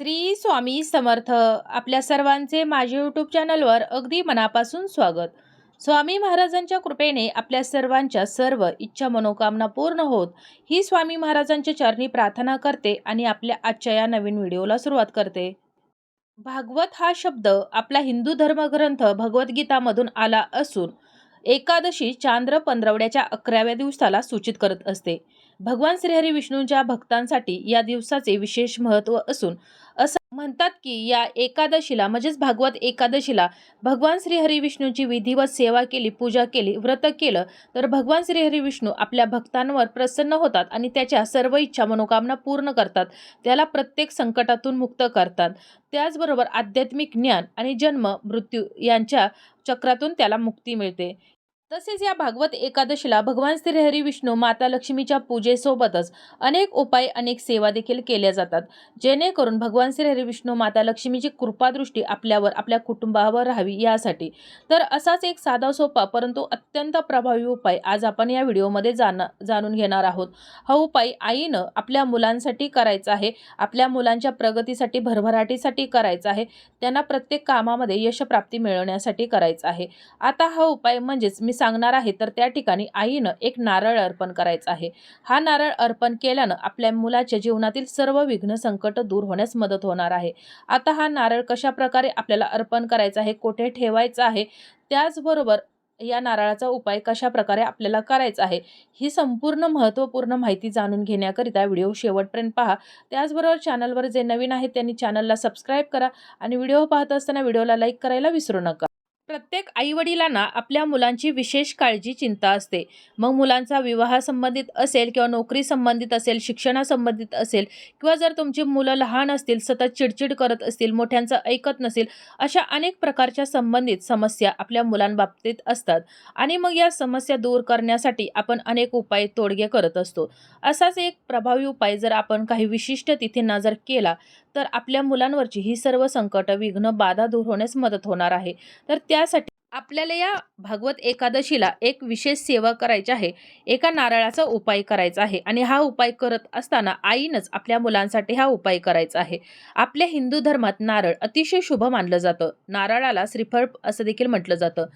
श्री स्वामी समर्थ आपल्या सर्वांचे माझे यूट्यूब चॅनलवर अगदी मनापासून स्वागत. स्वामी महाराजांच्या कृपेने आपल्या सर्वांच्या सर्व इच्छा मनोकामना पूर्ण होत ही स्वामी महाराजांच्या चरणी प्रार्थना करते आणि आपल्या आजच्या या नवीन व्हिडिओला सुरुवात करते. भागवत हा शब्द आपला हिंदू धर्मग्रंथ भगवद्गीतामधून आला असून एकादशी चांद्र पंधरवड्याच्या अकराव्या दिवसाला सूचित करत असते. भगवान श्रीहरी विष्णूंच्या भक्तांसाठी या दिवसाचे विशेष महत्त्व असून असं म्हणतात की या एकादशीला म्हणजेच भागवत एकादशीला भगवान श्रीहरी विष्णूची विधिवत सेवा केली पूजा केली व्रत केलं तर भगवान श्रीहरी विष्णू आपल्या भक्तांवर प्रसन्न होतात आणि त्याच्या सर्व इच्छा मनोकामना पूर्ण करतात. त्याला प्रत्येक संकटातून मुक्त करतात. त्याचबरोबर आध्यात्मिक ज्ञान आणि जन्म मृत्यू यांच्या चक्रातून त्याला मुक्ती मिळते. तसेच या भागवत एकादशीला भगवान श्रीहरी विष्णू माता लक्ष्मीच्या पूजेसोबतच अनेक उपाय अनेक सेवा देखील केल्या जातात. जेणेकरून भगवान श्रीहरी विष्णू माता लक्ष्मीची कृपादृष्टी आपल्यावर आपल्या कुटुंबावर राहावी यासाठी. तर असाच एक साधा सोपा परंतु अत्यंत प्रभावी उपाय आज आपण या व्हिडिओमध्ये जाण जाणून घेणार आहोत. हा उपाय आईनं आपल्या मुलांसाठी करायचा आहे आपल्या मुलांच्या प्रगतीसाठी भरभराटीसाठी करायचा आहे त्यांना प्रत्येक कामामध्ये यशप्राप्ती मिळवण्यासाठी करायचा आहे. आता हा उपाय म्हणजेच मी सांगणार आहे तर त्या ठिकाणी आईनं एक नारळ अर्पण करायचा आहे. हा नारळ अर्पण केल्यानं आपल्या मुलाच्या जीवनातील सर्व विघ्न संकट दूर होण्यास मदत होणार आहे. आता हा नारळ कशा प्रकारे आपल्याला अर्पण करायचा आहे कुठे ठेवायचा आहे त्याचबरोबर या नारळाचा उपाय कशा प्रकारे आपल्याला करायचा आहे ही संपूर्ण महत्त्वपूर्ण माहिती जाणून घेण्याकरिता व्हिडिओ शेवटपर्यंत पहा. त्याचबरोबर चॅनलवर जे नवीन आहेत त्यांनी चॅनलला सबस्क्राईब करा आणि व्हिडिओ पाहत असताना व्हिडिओला लाईक करायला विसरू नका. प्रत्येक आईवडिलांना आपल्या मुलांची विशेष काळजी चिंता असते. मग मुलांचा विवाह संबंधित असेल किंवा नोकरी संबंधित असेल शिक्षणासंबंधित असेल किंवा जर तुमची मुलं लहान असतील सतत चिडचिड करत असतील मोठ्यांचं ऐकत नसेल अशा अनेक प्रकारच्या संबंधित समस्या आपल्या मुलांबाबतीत असतात. आणि मग या समस्या दूर करण्यासाठी आपण अनेक उपाय तोडगे करत असतो. असाच एक प्रभावी उपाय जर आपण काही विशिष्ट तिथींना जर केला तर आपल्या मुलांवरची ही सर्व संकट विघ्न बाधा दूर होण्यास मदत होणार आहे. तर त्या त्यासाठी आपल्याला या भागवत एकादशीला एक विशेष सेवा करायची आहे. एका नारळाचा उपाय करायचा आहे आणि हा उपाय करत असताना आईनंच आपल्या मुलांसाठी हा उपाय करायचा आहे. आपल्या हिंदू धर्मात नारळ अतिशय शुभ मानलं जातं. नारळाला श्रीफळ असं देखील म्हटलं जातं.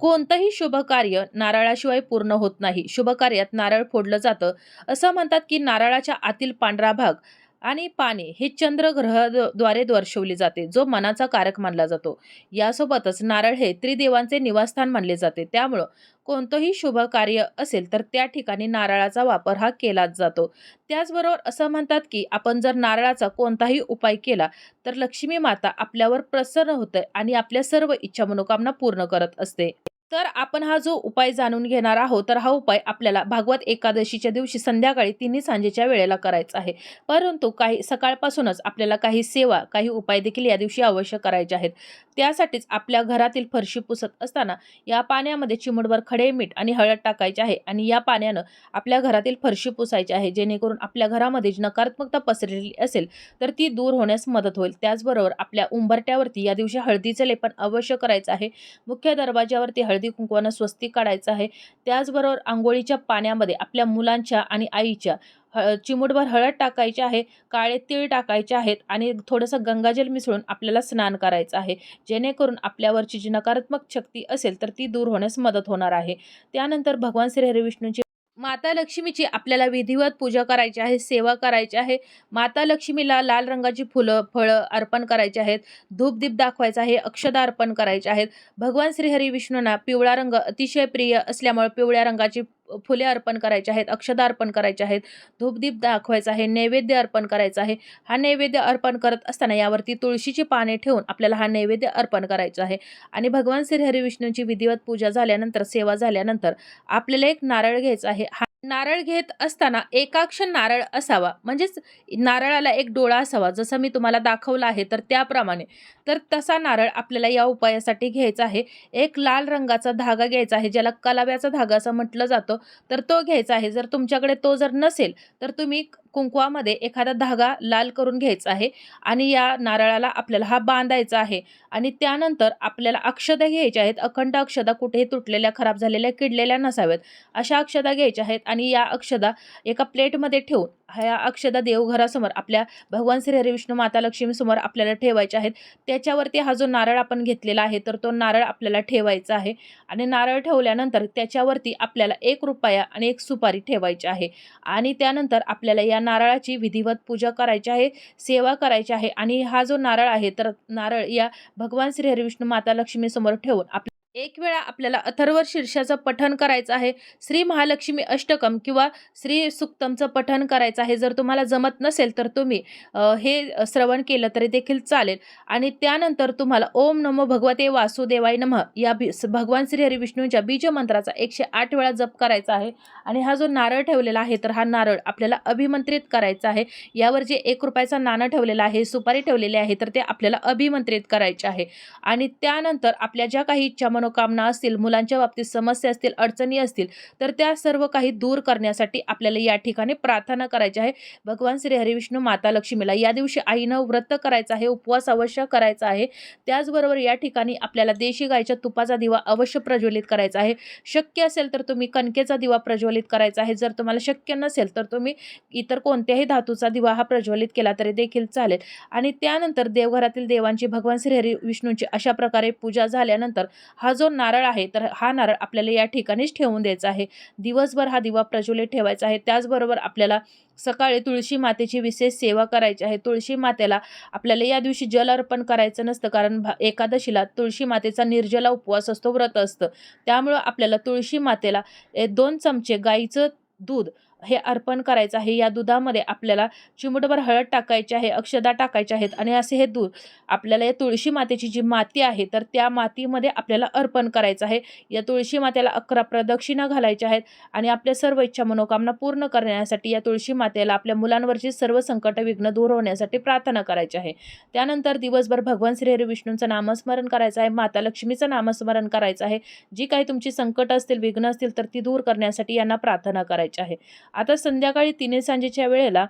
कोणतंही शुभ कार्य नारळाशिवाय पूर्ण होत नाही. शुभ कार्यात नारळ फोडलं जातं. असं म्हणतात की नारळाच्या आतील पांढरा भाग आणि पाने हे चंद्रग्रहाद्वारे दर्शवले जाते जो मनाचा कारक मानला जातो. यासोबतच नारळ हे त्रिदेवांचे निवासस्थान मानले जाते. त्यामुळं कोणतंही शुभ कार्य असेल तर त्या ठिकाणी नारळाचा वापर हा केलाच जातो. त्याचबरोबर असं म्हणतात की आपण जर नारळाचा कोणताही उपाय केला तर लक्ष्मी माता आपल्यावर प्रसन्न होते आणि आपल्या सर्व इच्छा मनोकामना पूर्ण करत असते. तर आपण हा जो उपाय जाणून घेणार आहोत तर हा उपाय आपल्याला भागवत एकादशीच्या दिवशी संध्याकाळी तिन्ही सांजेच्या वेळेला करायचा आहे. परंतु काही सकाळपासूनच आपल्याला काही सेवा काही उपाय देखील या दिवशी अवश्य करायचे आहेत. त्यासाठीच आपल्या घरातील फरशी पुसत असताना या पाण्यामध्ये चिमुडभर खडे मीठ आणि हळद टाकायचे आहे आणि या पाण्यानं आपल्या घरातील फरशी पुसायची आहे. जेणेकरून आपल्या घरामध्ये नकारात्मकता पसरलेली असेल तर ती दूर होण्यास मदत होईल. त्याचबरोबर आपल्या उंबरट्यावरती या दिवशी हळदीचं लेपन अवश्य करायचं आहे. मुख्य दरवाज्यावरती हळद कुंकवानं स्वस्तिक काढायचं आहे. त्याचबरोबर आंघोळीच्या पाण्यामध्ये आपल्या मुलांच्या आणि आईच्या ह चिमूटभर हळद टाकायची आहे काळे तीळ टाकायचे आहेत आणि थोडंसं गंगाजल मिसळून आपल्याला स्नान करायचं आहे. जेणेकरून आपल्यावरची जी नकारात्मक शक्ती असेल तर ती दूर होण्यास मदत होणार आहे. त्यानंतर भगवान श्री हरिविष्णूंची माता लक्ष्मीची आपल्याला विधिवत पूजा करायची आहे सेवा करायची आहे. माता लक्ष्मीला लाल रंगाची फुलं फळं अर्पण करायची आहेत. धूपदीप दाखवायचा आहे अक्षदा अर्पण करायचे आहेत. भगवान श्रीहरी विष्णूंना पिवळा रंग अतिशय प्रिय असल्यामुळे पिवळ्या रंगाची फुले अर्पण करायचे आहेत अक्षदा अर्पण करायचे आहेत धूपदीप दाखवायचा आहे नैवेद्य अर्पण करायचा आहे. हा नैवेद्य अर्पण करत असताना यावरती तुळशीची पाने ठेवून आपल्याला हा नैवेद्य अर्पण करायचा आहे. आणि भगवान श्रीहरी विष्णूंची विधिवत पूजा झाल्यानंतर सेवा झाल्यानंतर आपल्याला एक नारळ घ्यायचा आहे. हा नारळ घेत असताना एकाक्ष नारळ असावा. म्हणजेच नारळाला एक डोळा असावा. जसं मी तुम्हाला दाखवलं आहे तर त्याप्रमाणे. तर तसा नारळ आपल्याला या उपायासाठी घ्यायचा आहे. एक लाल रंगाचा धागा घ्यायचा आहे ज्याला कलाव्याचा धागा असं म्हटलं जातं. तर तो घ्यायचा आहे. जर तुमच्याकडे तो जर नसेल तर तुम्ही कुंकवामध्ये एखादा धागा लाल करून घ्यायचा आहे आणि या नारळाला आपल्याला हा बांधायचा आहे आणि त्यानंतर आपल्याला अक्षदा घ्यायच्या आहेत. अखंड अक्षदा कुठेही तुटलेल्या खराब झालेल्या किडलेल्या नसाव्यात. अशा अक्षदा घ्यायच्या आहेत आणि या अक्षदा एका प्लेटमध्ये ठेवून ह्या अक्षदा देवघरासमोर आपल्या भगवान श्री हरी विष्णू माता लक्ष्मीसमोर आपल्याला ठेवायच्या आहेत. त्याच्यावरती हा जो नारळ आपण घेतलेला आहे तर तो नारळ आपल्याला ठेवायचा आहे. आणि नारळ ठेवल्यानंतर त्याच्यावरती आपल्याला एक रुपया आणि एक सुपारी ठेवायची आहे. आणि त्यानंतर आपल्याला या नारळाची विधिवत पूजा करायची आहे सेवा करायची आहे. आणि हा जो नारळ आहे तर नारळ या भगवान श्री हरिविष्णू माता लक्ष्मीसमोर ठेवून आपल्या एक वेळा आपल्याला अथर्व शीर्षाचं पठण करायचं आहे. श्री महालक्ष्मी अष्टकम किंवा श्री सुक्तमचं पठण करायचं आहे. जर तुम्हाला जमत नसेल तर तुम्ही हे श्रवण केलं तरी देखील चालेल. आणि त्यानंतर तुम्हाला ओम नमो भगवते वासुदेवाय नमः या बी स- भगवान श्री हरिविष्णूंच्या बीज मंत्राचा एकशे आठ वेळा जप करायचा आहे. आणि हा जो नारळ ठेवलेला आहे तर हा नारळ आपल्याला अभिमंत्रित करायचा आहे. यावर जे एक रुपयाचा नाणं ठेवलेलं आहे सुपारी ठेवलेली आहे तर ते आपल्याला अभिमंत्रित करायचे आहे. आणि त्यानंतर आपल्या ज्या काही इच्छा मनोकामना असतील मुलांच्या बाबतीत समस्या असतील अडचणी असतील तर त्या सर्व काही दूर करण्यासाठी आपल्याला या ठिकाणी प्रार्थना करायची आहे. भगवान श्री हरिविष्णू माता लक्ष्मीला या दिवशी आईनं व्रत करायचं आहे उपवास अवश्य करायचा आहे. त्याचबरोबर या ठिकाणी आपल्याला देशी गायच्या तुपाचा दिवा अवश्य प्रज्वलित करायचा आहे. शक्य असेल तर तुम्ही कणकेचा दिवा प्रज्वलित करायचा आहे. जर तुम्हाला शक्य नसेल तर तुम्ही इतर कोणत्याही धातूचा दिवा हा प्रज्वलित केला तरी देखील चालेल. आणि त्यानंतर देवघरातील देवांची भगवान श्री हरी विष्णूंची अशा प्रकारे पूजा झाल्यानंतर हा हा जो नारळ आहे तर हा नारळ आपल्याला या ठिकाणीच ठेवून द्यायचा आहे. दिवसभर हा दिवा प्रज्वलित ठेवायचा आहे. त्याचबरोबर आपल्याला सकाळी तुळशी मातेची विशेष सेवा करायची आहे. तुळशी मातेला आपल्याला या दिवशी जल अर्पण करायचं नसतं कारण भा एकादशीला तुळशी मातेचा निर्जला उपवास असतो व्रत असतं. त्यामुळं आपल्याला तुळशी मातेला ए, दोन चमचे गाईचं दूध हे अर्पण करायचं आहे. या दुधामध्ये आपल्याला चिमुटभर हळद टाकायची आहे अक्षदा टाकायच्या आहेत आणि असे हे दूध आपल्याला या तुळशी मातेची जी माती आहे तर त्या मातीमध्ये आपल्याला अर्पण करायचं आहे. या तुळशी मातेला अकरा प्रदक्षिणा घालायच्या आहेत आणि आपल्या सर्व इच्छा मनोकामना पूर्ण करण्यासाठी या तुळशी मातेला आपल्या मुलांवरची सर्व संकट विघ्न दूर होण्यासाठी प्रार्थना करायची आहे. त्यानंतर दिवसभर भगवान श्रीहरी विष्णूंचं नामस्मरण करायचं आहे. माता लक्ष्मीचं नामस्मरण करायचं आहे. जी काही तुमची संकट असतील विघ्न असतील तर ती दूर करण्यासाठी यांना प्रार्थना करायची आहे. आता संध्याकाळी तिने सांजेच्या वेळेला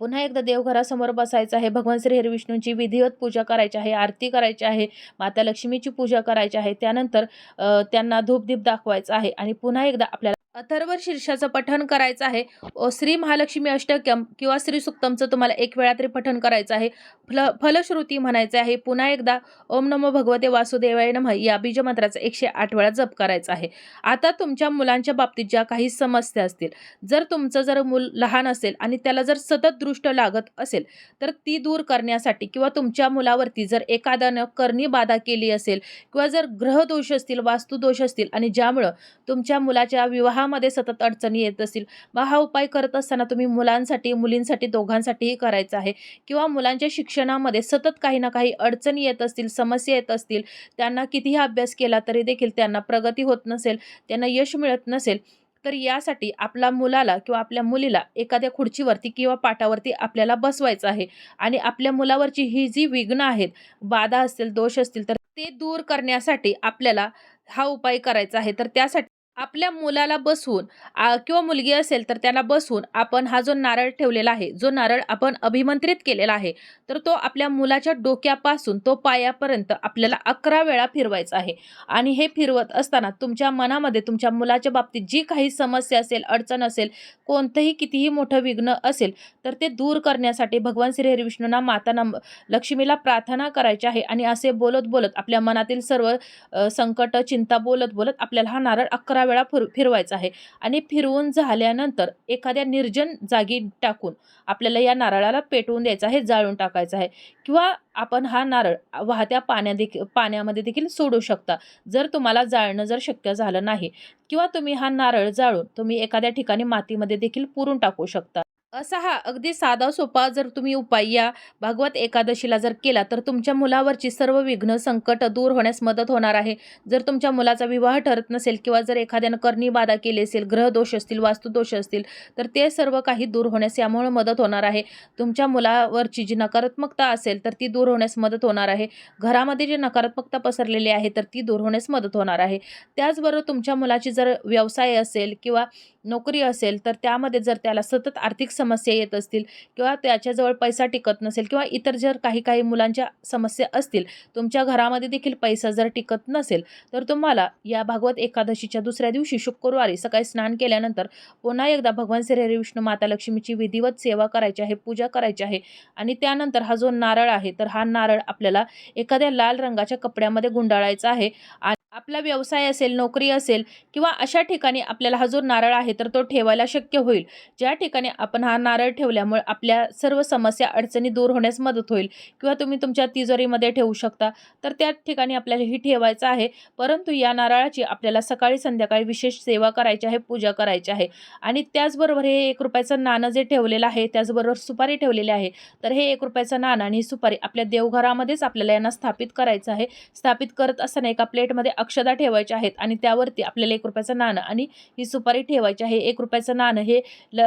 पुन्हा एकदा देवघरासमोर बसायचं आहे. भगवान श्री हरी विष्णूंची विधिवत पूजा करायची आहे आरती करायची आहे माता लक्ष्मीची पूजा करायची आहे. त्यानंतर त्यांना धूपदीप दाखवायचा आहे आणि पुन्हा एकदा आपल्याला अथर्व शीर्षाचं पठण करायचं आहे. ओ श्री महालक्ष्मी अष्टक्यम किंवा श्री सुक्तमचं तुम्हाला एक वेळा तरी पठण करायचं आहे. फल फलश्रुती म्हणायचं आहे. पुन्हा एकदा ओम नमो भगवते वासुदेवाय नम या बीजमंत्राचा एकशे आठ वेळा जप करायचा आहे. आता तुमच्या मुलांच्या बाबतीत ज्या काही समस्या असतील जर तुमचं जर मूल लहान असेल आणि त्याला जर सतत दृष्ट लागत असेल तर ती दूर करण्यासाठी किंवा तुमच्या मुलावरती जर एखाद्यानं करणी बाधा केली असेल किंवा जर ग्रहदोष असतील वास्तुदोष असतील आणि ज्यामुळं तुमच्या मुलाच्या विवाह घरामध्ये सतत अडचणी येत असतील मग हा उपाय करत असताना तुम्ही मुलांसाठी मुलींसाठी दोघांसाठीही करायचा आहे. किंवा मुलांच्या शिक्षणामध्ये सतत काही ना काही अडचणी येत असतील समस्या येत असतील त्यांना कितीही अभ्यास केला तरी देखील त्यांना प्रगती होत नसेल त्यांना यश मिळत नसेल तर यासाठी आपल्या मुलाला किंवा आपल्या मुलीला एखाद्या खुर्चीवरती किंवा पाटावरती आपल्याला बसवायचं आहे. आणि आपल्या मुलावरची ही जी विघ्न आहेत बाधा असतील दोष असतील तर ते दूर करण्यासाठी आपल्याला हा उपाय करायचा आहे. तर त्यासाठी आपल्या मुलाला बसवून किंवा मुलगी असेल तर त्याला बसवून आपण हा जो नारळ ठेवलेला आहे जो नारळ आपण अभिमंत्रित केलेला आहे तर तो आपल्या मुलाच्या डोक्यापासून तो पायापर्यंत आपल्याला अकरा वेळा फिरवायचा आहे. आणि हे फिरवत असताना तुमच्या मनामध्ये तुमच्या मुलाच्या बाबतीत जी काही समस्या असेल अडचण असेल कोणतंही कितीही मोठं विघ्न असेल तर ते दूर करण्यासाठी भगवान श्री हरिविष्णूंना माता नम लक्ष्मीला प्रार्थना करायची आहे. आणि असे बोलत बोलत आपल्या मनातील सर्व संकट चिंता बोलत बोलत आपल्याला हा नारळ अकरा वेळा फिर फिरवायचा आहे. आणि फिरवून झाल्यानंतर एखाद्या निर्जन जागी टाकून आपल्याला या नारळाला पेटवून द्यायचं आहे जाळून टाकायचं आहे. किंवा आपण हा नारळ वाहत्या पाण्या देखील पाण्यामध्ये देखील सोडू शकता. जर तुम्हाला जाळणं जर शक्य झालं नाही किंवा तुम्ही हा नारळ जाळून तुम्ही एखाद्या ठिकाणी मातीमध्ये देखील पुरून टाकू शकता. असा हा अगदी साधा सोपा जर तुम्ही उपाय या भागवत एकादशीला जर केला तर तुमच्या मुलावरची सर्व विघ्न संकट दूर होण्यास मदत होणार आहे. जर तुमच्या मुलाचा विवाह ठरत नसेल किंवा जर एखाद्यानं करणी बाधा केली असेल ग्रहदोष असतील वास्तुदोष असतील तर ते सर्व काही दूर होण्यास यामुळे मदत होणार आहे. तुमच्या मुलावरची जी नकारात्मकता असेल तर ती दूर होण्यास मदत होणार आहे. घरामध्ये जी नकारात्मकता पसरलेली आहे तर ती दूर होण्यास मदत होणार आहे. त्याचबरोबर तुमच्या मुलाची जर व्यवसाय असेल किंवा नोकरी असेल तर त्यामध्ये जर त्याला सतत आर्थिक समस्या येत असतील किंवा त्याच्याजवळ पैसा टिकत नसेल किंवा इतर जर काही काही मुलांच्या समस्या असतील तुमच्या घरामध्ये देखील पैसा जर टिकत नसेल तर तुम्हाला या भागवत एकादशीच्या दुसऱ्या दिवशी शुक्रवारी सकाळी स्नान केल्यानंतर पुन्हा एकदा भगवान श्री विष्णू माता लक्ष्मीची विधिवत सेवा करायची आहे पूजा करायची आहे. आणि त्यानंतर हा जो नारळ आहे तर हा नारळ आपल्याला एखाद्या लाल रंगाच्या कपड्यामध्ये गुंडाळायचा आहे. आणि आपला व्यवसाय असेल नोकरी असेल किंवा अशा ठिकाणी आपल्याला हा जो नारळ आहे तर तो ठेवायला शक्य होईल. ज्या ठिकाणी आपण हा नारळ ठेवल्यामुळे आपल्या सर्व समस्या अडचणी दूर होण्यास मदत होईल किंवा तुम्ही तुमच्या तिजोरीमध्ये ठेवू शकता तर त्या ठिकाणी आपल्याला ही ठेवायचं आहे. परंतु या नारळाची आपल्याला सकाळी संध्याकाळी विशेष सेवा करायची आहे पूजा करायची आहे. आणि त्याचबरोबर हे एक रुपयाचं नाणं जे ठेवलेलं आहे त्याचबरोबर सुपारी ठेवलेली आहे तर हे एक रुपयाचं नाणं आणि सुपारी आपल्या देवघरामध्येच आपल्याला यांना स्थापित करायचं आहे. स्थापित करत असताना एका प्लेटमध्ये अक्षदा ठेवायच्या आहेत आणि त्यावरती आपल्याला एक रुपयाचं नाणं आणि ही सुपारी ठेवायची आहे. एक रुपयाचं नाणं हे ल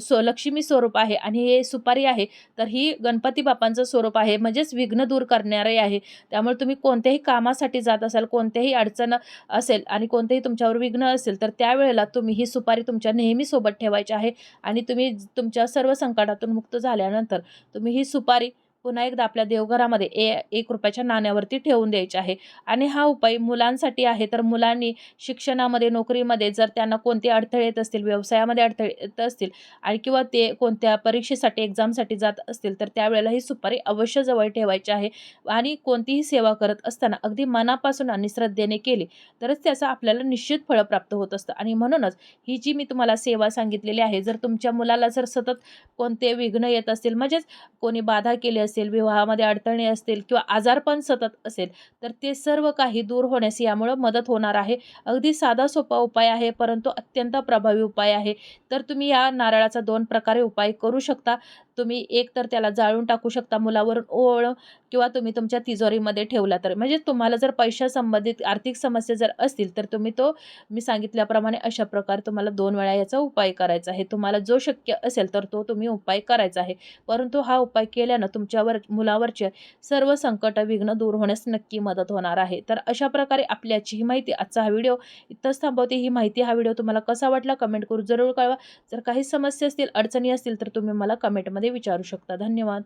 सो लक्ष्मी स्वरूप आहे आणि हे सुपारी आहे. तर ही गणपती बाप्पांचं स्वरूप आहे. म्हणजेच विघ्न दूर करणारे आहे. त्यामुळे तुम्ही कोणत्याही कामासाठी जात असाल कोणत्याही अडचण असेल आणि कोणतेही तुमच्यावर विघ्न असेल तर त्यावेळेला तुम्ही ही सुपारी तुमच्या नेहमी सोबत ठेवायची आहे आणि तुम्ही तुमच्या सर्व संकटातून मुक्त झाल्यानंतर तुम्ही ही सुपारी पुन्हा एकदा आपल्या देवघरामध्ये ए एक रुपयाच्या नाण्यावरती ठेवून द्यायचे आहे. आणि हा उपाय मुलांसाठी आहे. तर मुलांनी शिक्षणामध्ये नोकरीमध्ये जर त्यांना कोणते अडथळे येत असतील व्यवसायामध्ये अडथळे येत असतील आणि किंवा ते कोणत्या परीक्षेसाठी एक्झामसाठी जात असतील तर त्यावेळेला ही सुपारी अवश्य जवळ ठेवायची आहे. आणि कोणतीही सेवा करत असताना अगदी मनापासून आणि श्रद्धेने केली तरच त्याचा आपल्याला निश्चित फळ प्राप्त होत असतं. आणि म्हणूनच ही जी मी तुम्हाला सेवा सांगितलेली आहे जर तुमच्या मुलाला जर सतत कोणते विघ्न येत असतील म्हणजेच कोणी बाधा केली असेल विवाहामध्ये अडचणी असतील किंवा आजारपण सतत असेल तर ते सर्व काही दूर होण्यास यामुळं मदत होणार आहे. अगदी साधा सोपा उपाय आहे परंतु अत्यंत प्रभावी उपाय आहे. तर तुम्ही या नारळाचा दोन प्रकारे उपाय करू शकता. तुम्ही एक तर त्याला जाळून टाकू शकता मुलावरून ओळ किंवा तुम्ही तुमच्या तिजोरीमध्ये ठेवला तर. म्हणजे तुम्हाला जर पैशासंबंधित आर्थिक समस्या जर असतील तर तुम्ही तो मी सांगितल्याप्रमाणे अशा प्रकारे तुम्हाला दोन वेळा याचा उपाय करायचा आहे. तुम्हाला जो शक्य असेल तर तो तुम्ही उपाय करायचा आहे. परंतु हा उपाय केल्यानं तुमच्यावर मुलावरचे सर्व संकट विघ्न दूर होण्यास नक्की मदत होणार आहे. तर अशा प्रकारे आपल्याची ही माहिती आजचा हा व्हिडिओ इथंच थांबवते. ही माहिती हा व्हिडिओ तुम्हाला कसा वाटला कमेंट करून जरूर कळवा. जर काही समस्या असतील अडचणी असतील तर तुम्ही मला कमेंटमध्ये विचारू शकता. धन्यवाद.